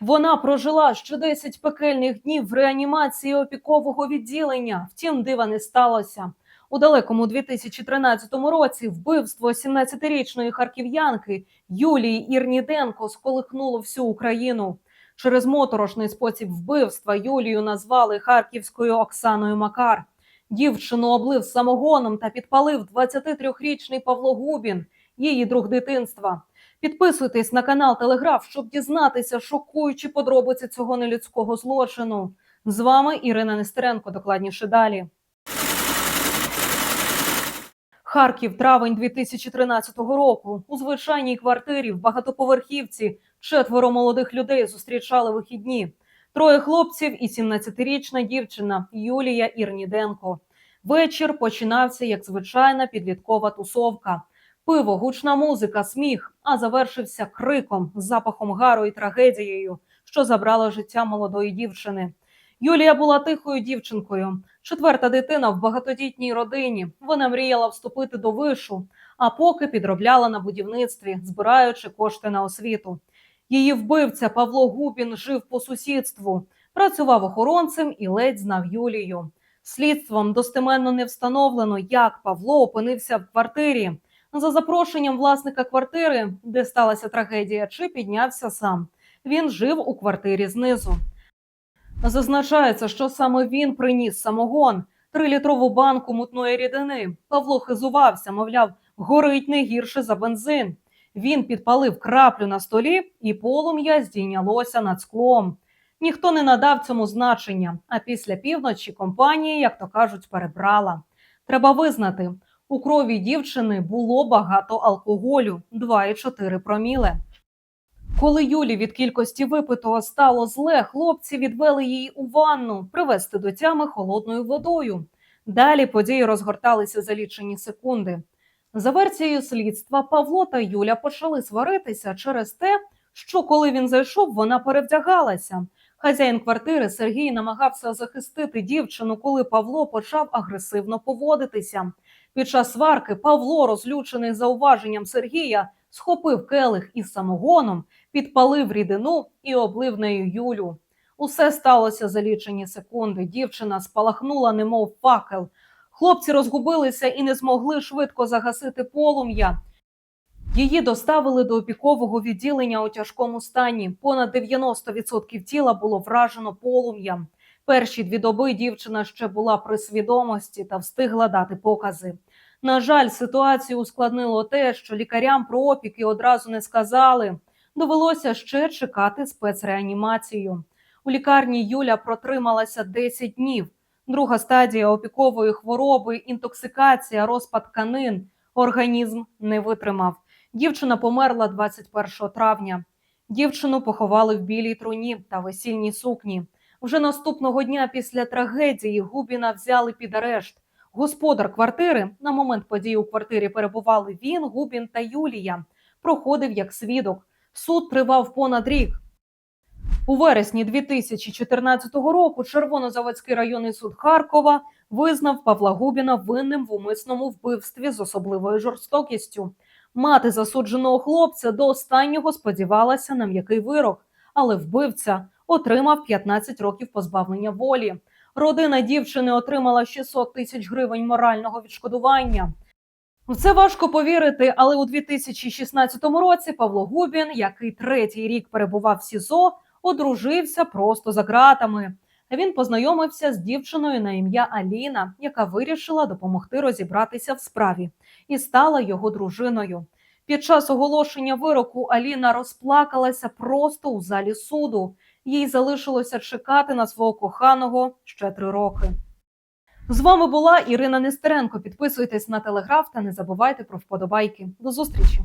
Вона прожила ще 10 пекельних днів в реанімації опікового відділення. Втім, дива не сталося. У далекому 2013 році вбивство 17-річної харків'янки Юлії Ірніденко сколихнуло всю Україну. Через моторошний спосіб вбивства Юлію назвали харківською Оксаною Макар. Дівчину облив самогоном та підпалив 23-річний Павло Губін, її друг дитинства. Підписуйтесь на канал Телеграф, щоб дізнатися шокуючі подробиці цього нелюдського злочину. З вами Ірина Нестеренко. Докладніше далі. Харків, травень 2013 року. У звичайній квартирі в багатоповерхівці четверо молодих людей зустрічали вихідні. Троє хлопців і 17-річна дівчина Юлія Ірніденко. Вечір починався як звичайна підліткова тусовка. Пиво, гучна музика, сміх, а завершився криком, запахом гару і трагедією, що забрало життя молодої дівчини. Юлія була тихою дівчинкою, четверта дитина в багатодітній родині. Вона мріяла вступити до вишу, а поки підробляла на будівництві, збираючи кошти на освіту. Її вбивця Павло Губін жив по сусідству, працював охоронцем і ледь знав Юлію. Слідством достеменно не встановлено, як Павло опинився в квартирі. За запрошенням власника квартири, де сталася трагедія, чи піднявся сам. Він жив у квартирі знизу. Зазначається, що саме він приніс самогон, трилітрову банку мутної рідини. Павло хизувався, мовляв, горить не гірше за бензин. Він підпалив краплю на столі, і полум'я здійнялося над склом. Ніхто не надав цьому значення. А після півночі компанія, як то кажуть, перебрала. Треба визнати, у крові дівчини було багато алкоголю 2,4 проміле. Коли Юлі від кількості випитого стало зле, хлопці відвели її у ванну привезти до тями холодною водою. Далі події розгорталися за лічені секунди. За версією слідства, Павло та Юля почали сваритися через те, що коли він зайшов, вона перевдягалася. Хазяїн квартири Сергій намагався захистити дівчину, коли Павло почав агресивно поводитися. Під час сварки Павло, розлючений зауваженням Сергія, схопив келих із самогоном, підпалив рідину і облив нею Юлю. Усе сталося за лічені секунди. Дівчина спалахнула, немов факел. Хлопці розгубилися і не змогли швидко загасити полум'я. Її доставили до опікового відділення у тяжкому стані. Понад 90% тіла було вражено полум'ям. Перші дві доби дівчина ще була при свідомості та встигла дати покази. На жаль, ситуацію ускладнило те, що лікарям про опіки одразу не сказали. Довелося ще чекати спецреанімацію. У лікарні Юля протрималася 10 днів. Друга стадія опікової хвороби, інтоксикація, розпад тканин. Організм не витримав. Дівчина померла 21 травня. Дівчину поховали в білій труні та весільній сукні. Вже наступного дня після трагедії Губіна взяли під арешт. Господар квартири на момент події у квартирі перебували він, Губін та Юлія. Проходив як свідок. Суд тривав понад рік. У вересні 2014 року Червонозаводський районний суд Харкова визнав Павла Губіна винним в умисному вбивстві з особливою жорстокістю. Мати засудженого хлопця до останнього сподівалася на м'який вирок, але вбивця отримав 15 років позбавлення волі. Родина дівчини отримала 600 тисяч гривень морального відшкодування. В це важко повірити, але у 2016 році Павло Губін, який третій рік перебував в СІЗО, одружився просто за ґратами. Він познайомився з дівчиною на ім'я Аліна, яка вирішила допомогти розібратися в справі, і стала його дружиною. Під час оголошення вироку Аліна розплакалася просто у залі суду. Їй залишилося чекати на свого коханого ще три роки. З вами була Ірина Нестеренко. Підписуйтесь на телеграф та не забувайте про вподобайки. До зустрічі.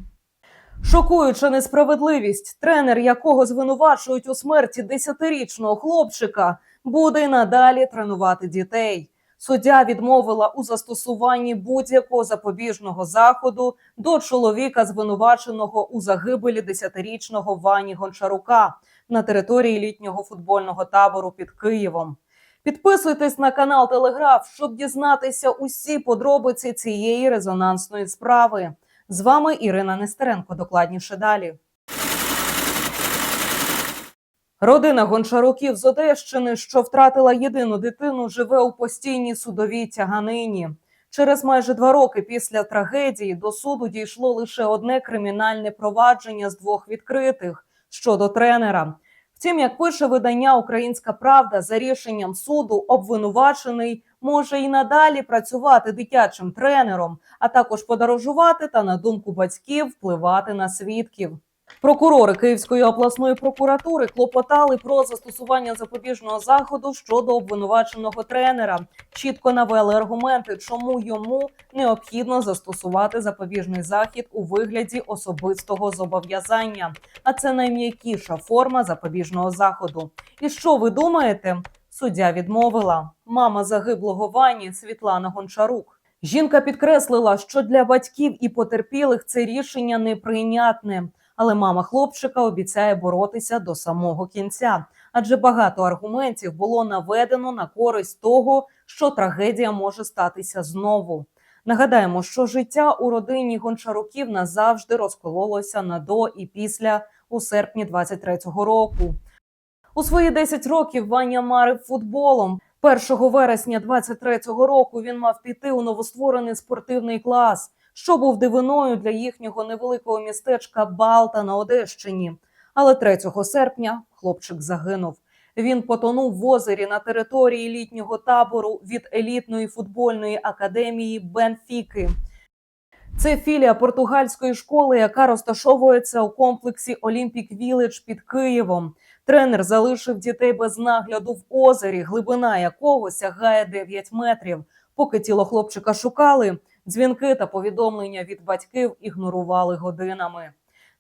Шокуюча несправедливість, тренер якого звинувачують у смерті 10-річного хлопчика, буде й надалі тренувати дітей. Суддя відмовила у застосуванні будь-якого запобіжного заходу до чоловіка, звинуваченого у загибелі 10-річного Вані Гончарука на території літнього футбольного табору під Києвом. Підписуйтесь на канал Телеграф, щоб дізнатися усі подробиці цієї резонансної справи. З вами Ірина Нестеренко. Докладніше далі. Родина гончаруків з Одещини, що втратила єдину дитину, живе у постійній судовій тяганині. Через майже два роки після трагедії до суду дійшло лише одне кримінальне провадження з двох відкритих щодо тренера. Втім, як пише видання Українська Правда, за рішенням суду обвинувачений може і надалі працювати дитячим тренером, а також подорожувати та, на думку батьків, впливати на свідків. Прокурори Київської обласної прокуратури клопотали про застосування запобіжного заходу щодо обвинуваченого тренера. Чітко навели аргументи, чому йому необхідно застосувати запобіжний захід у вигляді особистого зобов'язання. А це найм'якіша форма запобіжного заходу. І що ви думаєте? Суддя відмовила. Мама загиблого Вані Світлана Гончарук. Жінка підкреслила, що для батьків і потерпілих це рішення неприйнятне. Але мама хлопчика обіцяє боротися до самого кінця, адже багато аргументів було наведено на користь того, що трагедія може статися знову. Нагадаємо, що життя у родині гончаруків назавжди розкололося на до і після у серпні 23-го року. У свої 10 років Ваня марив футболом. 1 вересня 23-го року він мав піти у новостворений спортивний клас, що був дивиною для їхнього невеликого містечка Балта на Одещині. Але 3 серпня хлопчик загинув. Він потонув в озері на території літнього табору від елітної футбольної академії Бенфіки. Це філія португальської школи, яка розташовується у комплексі Олімпік Віледж під Києвом. Тренер залишив дітей без нагляду в озері, глибина якого сягає 9 метрів. Поки тіло хлопчика шукали, дзвінки та повідомлення від батьків ігнорували годинами.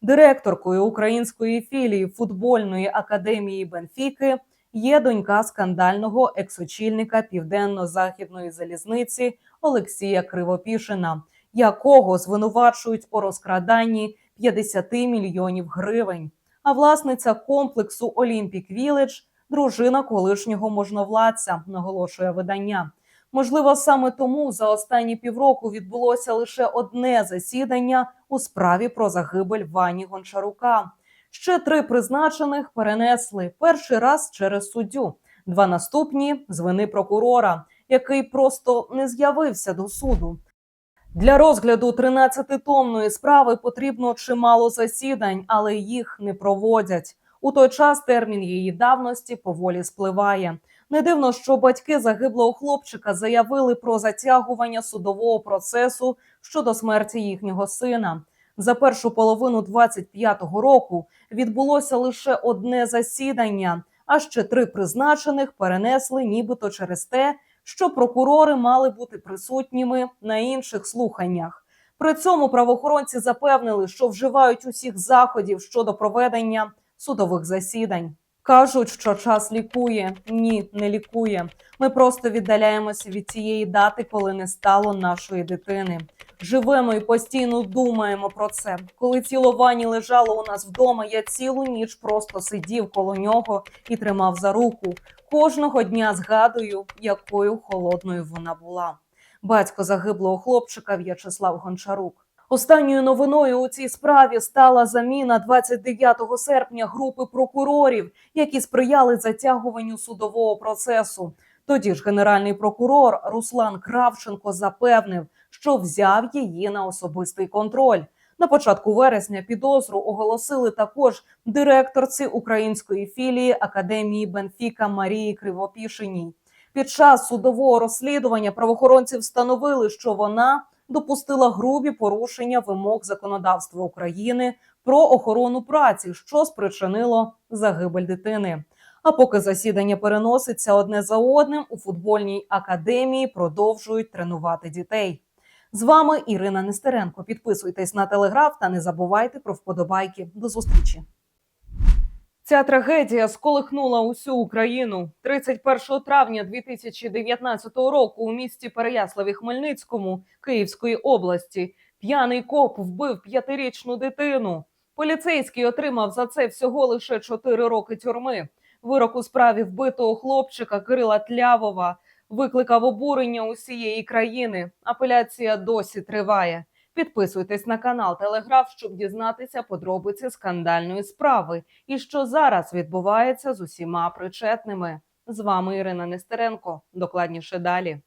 Директоркою української філії футбольної академії Бенфіки є донька скандального екс-очільника південно-західної залізниці Олексія Кривопішина, якого звинувачують у розкраданні 50 мільйонів гривень. А власниця комплексу Олімпік Віледж дружина колишнього можновладця, наголошує видання. Можливо, саме тому за останні півроку відбулося лише одне засідання у справі про загибель Вані Гончарука. Ще три призначених перенесли перший раз через суддю, два наступні з вини прокурора, який просто не з'явився до суду. Для розгляду 13-томної справи потрібно чимало засідань, але їх не проводять. У той час термін її давності поволі спливає. Не дивно, що батьки загиблого хлопчика заявили про затягування судового процесу щодо смерті їхнього сина. За першу половину 25-го року відбулося лише одне засідання, а ще три призначених перенесли, нібито через те, що прокурори мали бути присутніми на інших слуханнях. При цьому правоохоронці запевнили, що вживають усіх заходів щодо проведення судових засідань. Кажуть, що час лікує. Ні, не лікує. Ми просто віддаляємося від цієї дати, коли не стало нашої дитини. Живемо і постійно думаємо про це. Коли тіло Вані лежало у нас вдома, я цілу ніч просто сидів коло нього і тримав за руку. Кожного дня згадую, якою холодною вона була. Батько загиблого хлопчика В'ячеслав Гончарук. Останньою новиною у цій справі стала заміна 29 серпня групи прокурорів, які сприяли затягуванню судового процесу. Тоді ж генеральний прокурор Руслан Кравченко запевнив, що взяв її на особистий контроль. На початку вересня підозру оголосили також директорці української філії Академії Бенфіка Марії Кривопішиній. Під час судового розслідування правоохоронці встановили, що вона допустила грубі порушення вимог законодавства України про охорону праці, що спричинило загибель дитини. А поки засідання переноситься одне за одним, у футбольній академії продовжують тренувати дітей. З вами Ірина Нестеренко. Підписуйтесь на телеграф та не забувайте про вподобайки. До зустрічі. Ця трагедія сколихнула усю Україну 31 травня 2019 року у місті Переяславі Хмельницькому Київської області. П'яний коп вбив п'ятирічну дитину. Поліцейський отримав за це всього лише 4 роки тюрми. Вирок у справі вбитого хлопчика Кирила Тлявова викликав обурення усієї країни. Апеляція досі триває. Підписуйтесь на канал Телеграф, щоб дізнатися подробиці скандальної справи і що зараз відбувається з усіма причетними. З вами Ірина Нестеренко. Докладніше далі.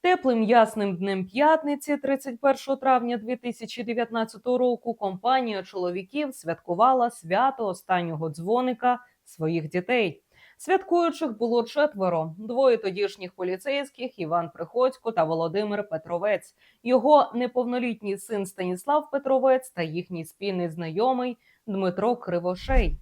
Теплим ясним днем п'ятниці, 31 травня 2019 року, компанія чоловіків святкувала свято останнього дзвоника своїх дітей. Святкуючих було четверо: двоє тодішніх поліцейських Іван Приходько та Володимир Петровець, його неповнолітній син Станіслав Петровець та їхній спільний знайомий Дмитро Кривошей.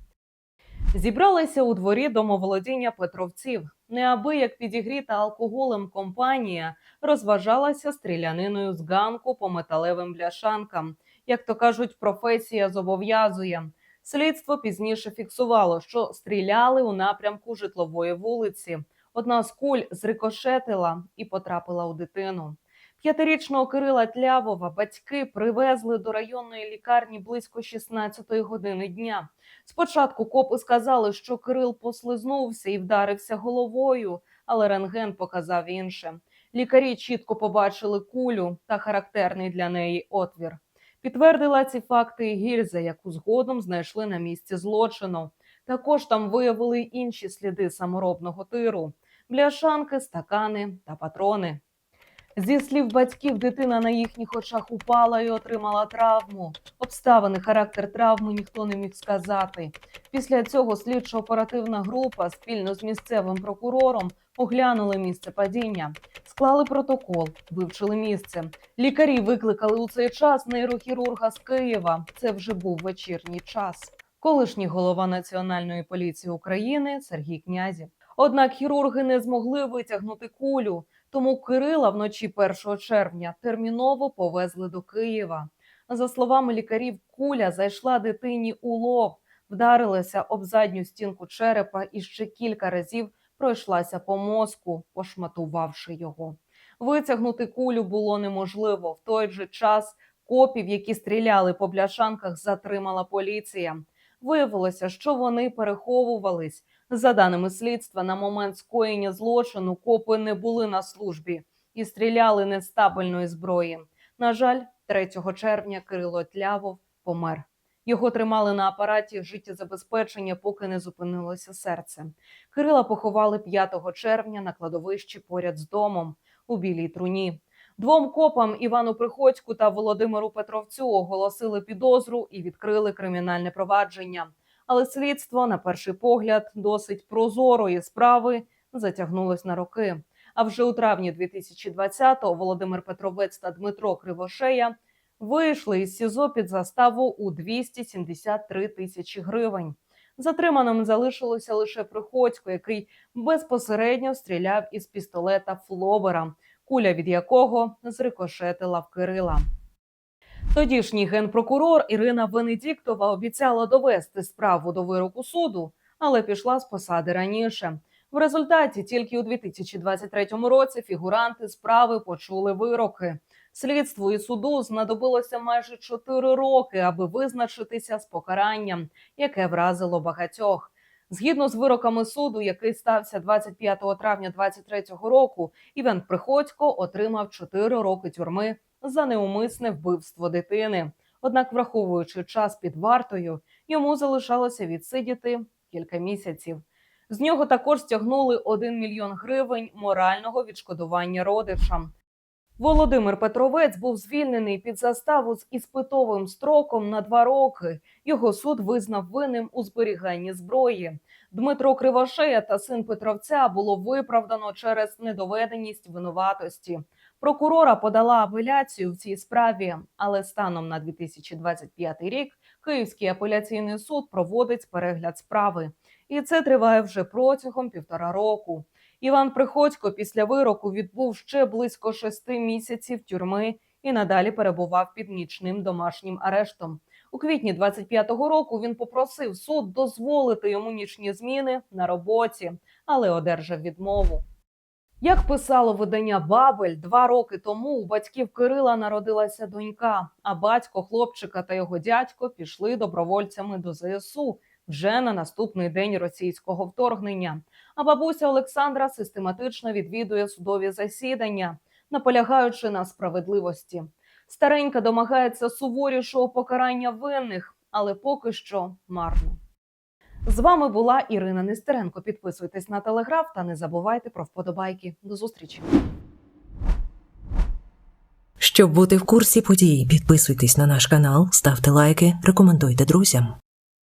Зібралися у дворі домоволодіння Петровців. Неабияк підігріта алкоголем компанія розважалася стріляниною з ганку по металевим бляшанкам. Як то кажуть, професія зобов'язує. Слідство пізніше фіксувало, що стріляли у напрямку житлової вулиці. Одна з куль зрикошетила і потрапила у дитину. П'ятирічного Кирила Тлявова батьки привезли до районної лікарні близько 16 години дня. Спочатку копи сказали, що Кирил послизнувся і вдарився головою, але рентген показав інше. Лікарі чітко побачили кулю та характерний для неї отвір. Підтвердила ці факти і гільза, яку згодом знайшли на місці злочину. Також там виявили інші сліди саморобного тиру: бляшанки, стакани та патрони. Зі слів батьків, дитина на їхніх очах упала і отримала травму. Обставини, характер травми ніхто не міг сказати. Після цього слідчо-оперативна група спільно з місцевим прокурором оглянули місце падіння, склали протокол, вивчили місце. Лікарі викликали у цей час нейрохірурга з Києва. Це вже був вечірній час. Колишній голова Національної поліції України Сергій Князів. Однак хірурги не змогли витягнути кулю. Тому Кирила вночі 1 червня терміново повезли до Києва. За словами лікарів, куля зайшла дитині у лоб, вдарилася об задню стінку черепа і ще кілька разів пройшлася по мозку, пошматувавши його. Витягнути кулю було неможливо. В той же час копів, які стріляли по бляшанках, затримала поліція. Виявилося, що вони переховувались. За даними слідства, на момент скоєння злочину копи не були на службі і стріляли не зброї. На жаль, 3 червня Кирило Тлявов помер. Його тримали на апараті життєзабезпечення, поки не зупинилося серце. Кирила поховали 5 червня на кладовищі поряд з домом у білій труні. Двом копам Івану Приходьку та Володимиру Петровцю оголосили підозру і відкрили кримінальне провадження. Але слідство, на перший погляд, досить прозорої справи затягнулось на роки. А вже у травні 2020-го Володимир Петровець та Дмитро Кривошея вийшли із СІЗО під заставу у 273 тисячі гривень. Затриманим залишилося лише Приходько, який безпосередньо стріляв із пістолета Флобера, куля від якого зрикошетила в Кирила. Тодішній генпрокурор Ірина Венедіктова обіцяла довести справу до вироку суду, але пішла з посади раніше. В результаті тільки у 2023 році фігуранти справи почули вироки. Слідству і суду знадобилося майже 4 роки, аби визначитися з покаранням, яке вразило багатьох. Згідно з вироками суду, який стався 25 травня 2023 року, Іван Приходько отримав 4 роки тюрми за неумисне вбивство дитини. Однак, враховуючи час під вартою, йому залишалося відсидіти кілька місяців. З нього також стягнули 1 мільйон гривень морального відшкодування родичам. Володимир Петровець був звільнений під заставу з іспитовим строком на два роки. Його суд визнав винним у зберіганні зброї. Дмитро Кривошея та син Петровця було виправдано через недоведеність винуватості. Прокурора подала апеляцію в цій справі, але станом на 2025 рік Київський апеляційний суд проводить перегляд справи, і це триває вже протягом півтора року. Іван Приходько після вироку відбув ще близько шести місяців тюрми і надалі перебував під нічним домашнім арештом. У квітні 25-го року він попросив суд дозволити йому нічні зміни на роботі, але одержав відмову. Як писало видання Бабель, два роки тому у батьків Кирила народилася донька, а батько хлопчика та його дядько пішли добровольцями до ЗСУ вже на наступний день російського вторгнення. А бабуся Олександра систематично відвідує судові засідання. наполягаючи на справедливості. Старенька домагається суворішого покарання винних, але поки що марно. З вами була Ірина Нестеренко. Підписуйтесь на телеграф та не забувайте про вподобайки. До зустрічі. Щоб бути в курсі подій, підписуйтесь на наш канал, ставте лайки, рекомендуйте друзям.